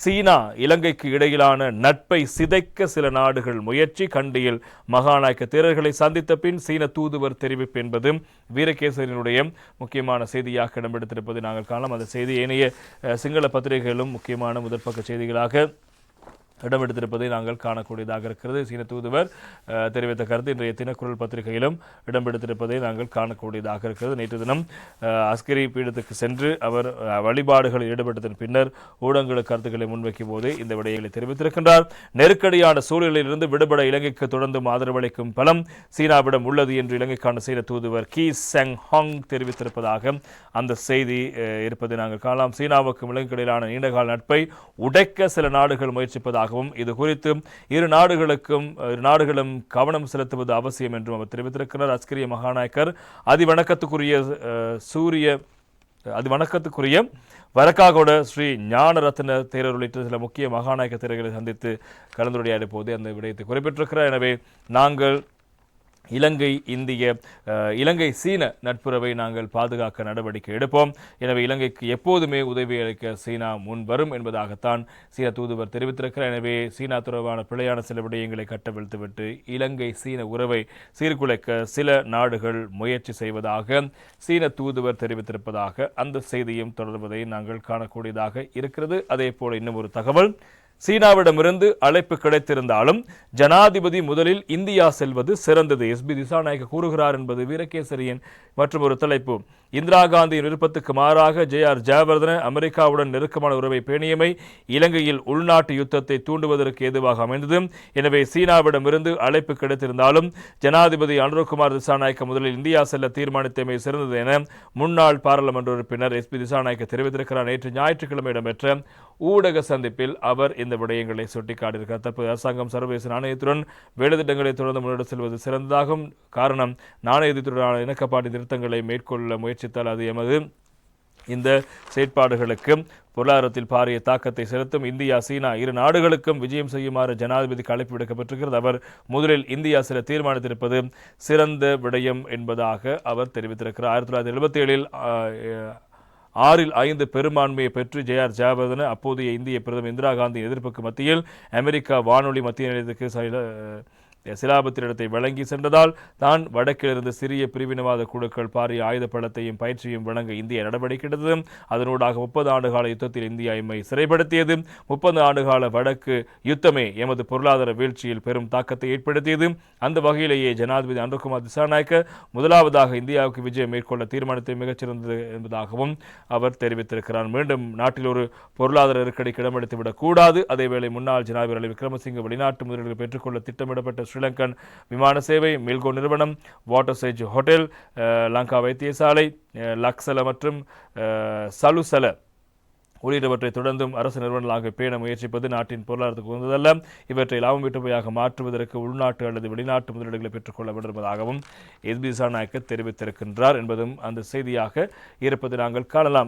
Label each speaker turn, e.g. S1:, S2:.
S1: சீனா இலங்கைக்கு இடையிலான நட்பை சிதைக்க சில நாடுகள் முயற்சி. கண்டியில் மகாநாயக்க தேரர்களை சந்தித்த பின் சீன தூதுவர் தெரிவிப்பு என்பது வீரகேசரினுடைய முக்கியமான செய்தியாக இடம்பெடுத்திருப்பதை நாங்கள் காணலாம். அந்த செய்தி ஏனைய சிங்கள பத்திரிகைகளும் முக்கியமான முதற்பக்க செய்திகளாக இடம்பெடுத்திருப்பதை நாங்கள் காணக்கூடியதாக இருக்கிறது. சீன தூதுவர் தெரிவித்த கருத்து இன்றைய தினக்குரல் பத்திரிகையிலும் இடம்பெடுத்திருப்பதை நாங்கள் காணக்கூடியதாக இருக்கிறது. நேற்று தினம் அஸ்கரி பீடத்துக்கு சென்று அவர் வழிபாடுகளில் ஈடுபட்டதன் பின்னர் ஊடகங்களுக்கு கருத்துக்களை முன்வைக்கும் போது இந்த விடயங்களை தெரிவித்திருக்கின்றார். நெருக்கடியான சூழலிலிருந்து விடுபட இலங்கைக்கு தொடர்ந்தும் ஆதரவளிக்கும் பலம் சீனாவிடம் உள்ளது என்று இலங்கைக்கான சீன தூதுவர் கி செங் ஹாங் தெரிவித்திருப்பதாக அந்த செய்தி இருப்பதை நாங்கள் காணலாம். சீனாவுக்கும் இலங்கைக்கு இடையிலான நீண்டகால நட்பை உடைக்க சில நாடுகள் முயற்சிப்பதாக வருவதாகவும் இது குறித்து இரு நாடுகளுக்கும் இரு நாடுகளும் கவனம் செலுத்துவது அவசியம் என்றும் அவர் தெரிவித்திருக்கிறார். அஸ்கிரிய மகாநாயக்கர் அதிவணக்கத்துக்குரிய அஹ், சூரிய அது வணக்கத்துக்குரிய வரக்காகோட ஸ்ரீ ஞானரத்ன தேரர் உள்ளிட்ட சில முக்கிய மகாநாயக்க தேரர்களை சந்தித்து கலந்துரையாடிய போது அந்த விடயத்தை குறிப்பிட்டிருக்கிறார். எனவே நாங்கள் இலங்கை இந்திய இலங்கை சீன நட்புறவை நாங்கள் பாதுகாக்க நடவடிக்கை எடுப்போம். எனவே இலங்கைக்கு எப்போதுமே உதவி அளிக்க சீனா முன் வரும் என்பதாகத்தான் சீன தூதுவர் தெரிவித்திருக்கிறார். எனவே சீனா தொடர்பான பிழையான சில விடயங்களை கட்டவிழ்த்துவிட்டு இலங்கை சீன உறவை சீர்குலைக்க சில நாடுகள் முயற்சி செய்வதாக சீன தூதுவர் தெரிவித்திருப்பதாக அந்த செய்தியும் தொடர்வதை நாங்கள் காணக்கூடியதாக இருக்கிறது. அதே போல இன்னும் ஒரு தகவல். சீனாவிடமிருந்து அழைப்பு கிடைத்திருந்தாலும் ஜனாதிபதி முதலில் இந்தியா செல்வது சிறந்தது. எஸ்பி திசாநாயக்க கூறுகிறார் என்பது வீரகேசரியின் மற்றும் ஒரு தலைப்பு. இந்திரா காந்தியின் விருப்பத்துக்கு மாறாக ஜே. ஆர். ஜெயவர்தன அமெரிக்காவுடன் நெருக்கமான உறவை பேணியமை இலங்கையில் உள்நாட்டு யுத்தத்தை தூண்டுவதற்கு ஏதுவாக அமைந்தது. எனவே சீனாவிடமிருந்து அழைப்பு கிடைத்திருந்தாலும் ஜனாதிபதி அனுரகுமார் திசாநாயக்க முதலில் இந்தியா செல்ல தீர்மானித்தமை சிறந்தது என முன்னாள் பாராளுமன்ற உறுப்பினர் எஸ்பி திசாநாயக்க தெரிவித்திருக்கிறார். நேற்று ஞாயிற்றுக்கிழமை இடம்பெற்ற ஊடக சந்திப்பில் அவர் இந்த விடயங்களை சுட்டிக்காட்டியிருக்கிறார். தற்போது அரசாங்கம் சர்வதேச நாணயத்துடன் வேலைத்திட்டங்களை தொடர்ந்து முன்னெடுத்து செல்வது சிறந்ததாகும். காரணம் நாணயத்துடனான இணக்கப்பாட்டு திருத்தங்களை மேற்கொள்ள முயற்சித்தால் அது எமது இந்த செயற்பாடுகளுக்கு பொருளாதாரத்தில் பாரிய தாக்கத்தை செலுத்தும். இந்தியா சீனா இரு நாடுகளுக்கும் விஜயம் செய்யுமாறு ஜனாதிபதி அழைப்பு விடுக்கப்பட்டிருக்கிறது. அவர் முதலில் இந்தியா சில தீர்மானித்திருப்பது சிறந்த விடயம் என்பதாக அவர் தெரிவித்திருக்கிறார். ஆயிரத்தி தொள்ளாயிரத்தி எழுபத்தி ஏழில் ஆறில் ஐந்து பெரும்பான்மையை பெற்று ஜே ஆர் ஜெயவர்தன அப்போதைய இந்திய பிரதமர் இந்திரா காந்தி எதிர்ப்புக்கு மத்தியில் அமெரிக்கா வானொலி மத்திய நிலையத்துக்கு சிலாபத்திரிடத்தை வழங்கி சென்றதால் தான் வடக்கிலிருந்து சிறிய பிரிவினவாத குழுக்கள் பாரிய ஆயுத பலத்தையும் பயிற்சியும் வழங்க இந்தியா நடவடிக்கை எடுத்தது அதனூடாக முப்பது ஆண்டுகால யுத்தத்தில் இந்தியா எம்மை சிறைப்படுத்தியது. முப்பது ஆண்டுகால வடக்கு யுத்தமே எமது பொருளாதார வீழ்ச்சியில் பெரும் தாக்கத்தை ஏற்படுத்தியது. அந்த வகையிலேயே ஜனாதிபதி அனுகுமார் திசாநாயக்க முதலாவதாக இந்தியாவுக்கு விஜயம் மேற்கொள்ள தீர்மானத்தை மிகச்சிறந்தது என்பதாகவும் அவர் தெரிவித்திருக்கிறார். மீண்டும் நாட்டில் ஒரு பொருளாதார நெருக்கடிக்கு இடமளித்து விடக்கூடாது அதேவேளை முன்னாள் ஜனாதிபதி ரணில் விக்ரமசிங்க வெளிநாட்டு முதலீடுகள் பெற்றுக்கொள்ள திட்டமிடப்பட்ட ஸ்ரீலங்கன் விமான சேவை மில்கோ நிறுவனம் வாட்டர் சேஜ் ஹோட்டல் லங்கா வைத்தியசாலை அஹ், லக்ஸல மற்றும் சலுசல உள்ளிட்டவற்றை தொடர்ந்தும் அரசு நிறுவனங்களாக பேண முயற்சிப்பது நாட்டின் பொருளாதாரத்துக்கு உகந்ததல்ல. இவற்றை லாபம் ஈட்டுமையாக மாற்றுவதற்கு உள்நாட்டு அல்லது வெளிநாட்டு முதலீடுகளை பெற்றுக்கொள்ள வேண்டும் என்பதாகவும் எஸ்பி நாயக்க தெரிவித்திருக்கின்றார் என்பதும் அந்த செய்தியாக இருப்பதை நாங்கள் காணலாம்.